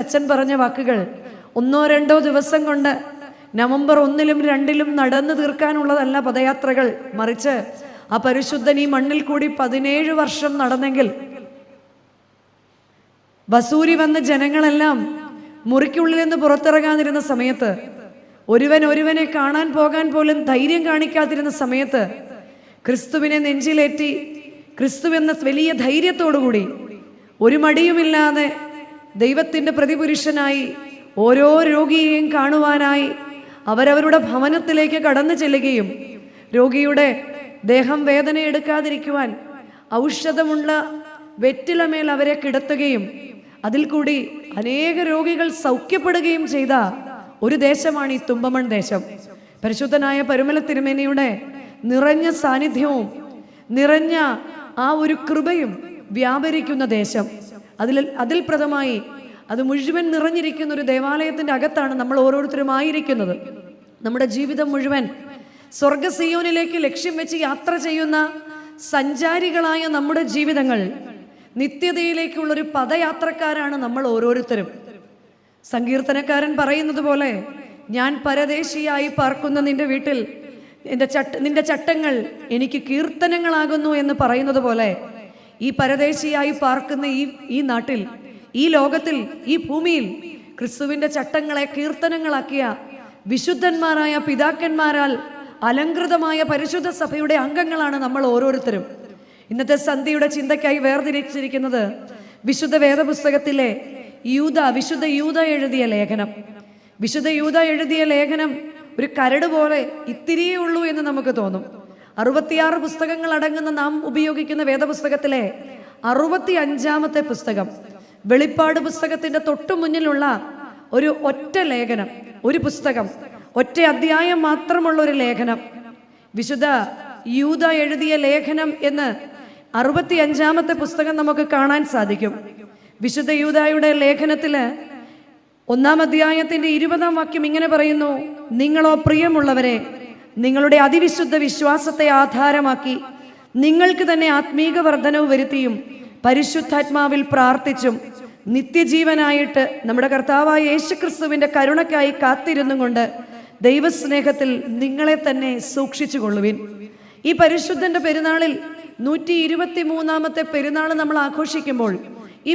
അച്ഛൻ പറഞ്ഞ വാക്കുകൾ ഒന്നോ രണ്ടോ ദിവസം കൊണ്ട് നവംബർ ഒന്നിലും രണ്ടിലും നടന്നു തീർക്കാനുള്ളതല്ല പദയാത്രകൾ. മറിച്ച് ആ പരിശുദ്ധൻ ഈ മണ്ണിൽ കൂടി പതിനേഴ് വർഷം നടന്നെങ്കിൽ വസൂരി വന്ന ജനങ്ങളെല്ലാം മുറിക്കുള്ളിൽ നിന്ന് പുറത്തിറങ്ങാതിരുന്ന സമയത്ത് ഒരുവൻ ഒരുവനെ കാണാൻ പോകാൻ പോലും ധൈര്യം കാണിക്കാതിരുന്ന സമയത്ത് ക്രിസ്തുവിനെ നെഞ്ചിലേറ്റി ക്രിസ്തു എന്ന വലിയ ധൈര്യത്തോടുകൂടി ഒരു മടിയുമില്ലാതെ ദൈവത്തിന്റെ പ്രതിപുരുഷനായി ഓരോ രോഗിയെയും കാണുവാനായി അവരവരുടെ ഭവനത്തിലേക്ക് കടന്നു ചെല്ലുകയും രോഗിയുടെ ദേഹം വേദന എടുക്കാതിരിക്കുവാൻ ഔഷധമുള്ള വെറ്റിലമേൽ അവരെ കിടത്തുകയും അതിൽ കൂടി അനേക രോഗികൾ സൗഖ്യപ്പെടുകയും ചെയ്ത ഒരു ദേശമാണ് ഈ തുമ്പമൺ ദേശം. പരിശുദ്ധനായ പരുമല തിരുമേനിയുടെ നിറഞ്ഞ സാന്നിധ്യവും നിറഞ്ഞ ആ ഒരു കൃപയും വ്യാപരിക്കുന്ന ദേശം. അതിൽ അതിൽ പ്രഥമായി അത് മുഴുവൻ നിറഞ്ഞിരിക്കുന്ന ഒരു ദേവാലയത്തിന്റെ അകത്താണ് നമ്മൾ ഓരോരുത്തരും ആയിരിക്കുന്നത്. നമ്മുടെ ജീവിതം മുഴുവൻ സ്വർഗസിയോനിലേക്ക് ലക്ഷ്യം വെച്ച് യാത്ര ചെയ്യുന്ന സഞ്ചാരികളായ നമ്മുടെ ജീവിതങ്ങൾ നിത്യതയിലേക്കുള്ളൊരു പദയാത്രക്കാരാണ് നമ്മൾ ഓരോരുത്തരും. സങ്കീർത്തനക്കാരൻ പറയുന്നത് പോലെ ഞാൻ പരദേശിയായി പാർക്കുന്ന നിന്റെ വീട്ടിൽ എന്റെ ചട്ട നിന്റെ ചട്ടങ്ങൾ എനിക്ക് കീർത്തനങ്ങളാകുന്നു എന്ന് പറയുന്നത് പോലെ ഈ പരദേശിയായി പാർക്കുന്ന ഈ ഈ നാട്ടിൽ ഈ ലോകത്തിൽ ഈ ഭൂമിയിൽ ക്രിസ്തുവിന്റെ ചട്ടങ്ങളെ കീർത്തനങ്ങളാക്കിയ വിശുദ്ധന്മാരായ പിതാക്കന്മാരാൽ അലങ്കൃതമായ പരിശുദ്ധ സഭയുടെ അംഗങ്ങളാണ് നമ്മൾ ഓരോരുത്തരും. ഇന്നത്തെ സന്ധ്യയുടെ ചിന്തയ്ക്കായി വേർതിരിച്ചിരിക്കുന്നത് വിശുദ്ധ വേദപുസ്തകത്തിലെ യൂത വിശുദ്ധ യൂത എഴുതിയ ലേഖനം. വിശുദ്ധ യൂത എഴുതിയ ലേഖനം ഒരു കരട് പോലെ ഇത്തിരിയേ ഉള്ളൂ എന്ന് നമുക്ക് തോന്നും. അറുപത്തിയാറ് പുസ്തകങ്ങൾ അടങ്ങുന്ന നാം ഉപയോഗിക്കുന്ന വേദപുസ്തകത്തിലെ അറുപത്തി അഞ്ചാമത്തെ പുസ്തകം വെളിപ്പാട് പുസ്തകത്തിന്റെ തൊട്ടു മുന്നിലുള്ള ഒരു ഒറ്റ ലേഖനം ഒരു പുസ്തകം ഒറ്റ അധ്യായം മാത്രമുള്ള ഒരു ലേഖനം. വിശുദ്ധ യൂത എഴുതിയ ലേഖനം എന്ന് അറുപത്തി അഞ്ചാമത്തെ പുസ്തകം നമുക്ക് കാണാൻ സാധിക്കും. വിശുദ്ധ യൂതായുടെ ലേഖനത്തിൽ ഒന്നാം അധ്യായത്തിന്റെ ഇരുപതാം വാക്യം ഇങ്ങനെ പറയുന്നു നിങ്ങളോ പ്രിയമുള്ളവരെ നിങ്ങളുടെ അതിവിശുദ്ധ വിശ്വാസത്തെ ആധാരമാക്കി നിങ്ങൾക്ക് തന്നെ ആത്മീക വർധനവ് വരുത്തിയും പരിശുദ്ധാത്മാവിൽ പ്രാർത്ഥിച്ചും നിത്യജീവനായിട്ട് നമ്മുടെ കർത്താവായ യേശുക്രിസ്തുവിന്റെ കരുണയ്ക്കായി കാത്തിരുന്നു കൊണ്ട് ദൈവസ്നേഹത്തിൽ നിങ്ങളെ തന്നെ സൂക്ഷിച്ചു കൊള്ളുവിൻ ഈ പരിശുദ്ധന്റെ പെരുന്നാളിൽ നൂറ്റി ഇരുപത്തി മൂന്നാമത്തെ പെരുന്നാൾ നമ്മൾ ആഘോഷിക്കുമ്പോൾ ഈ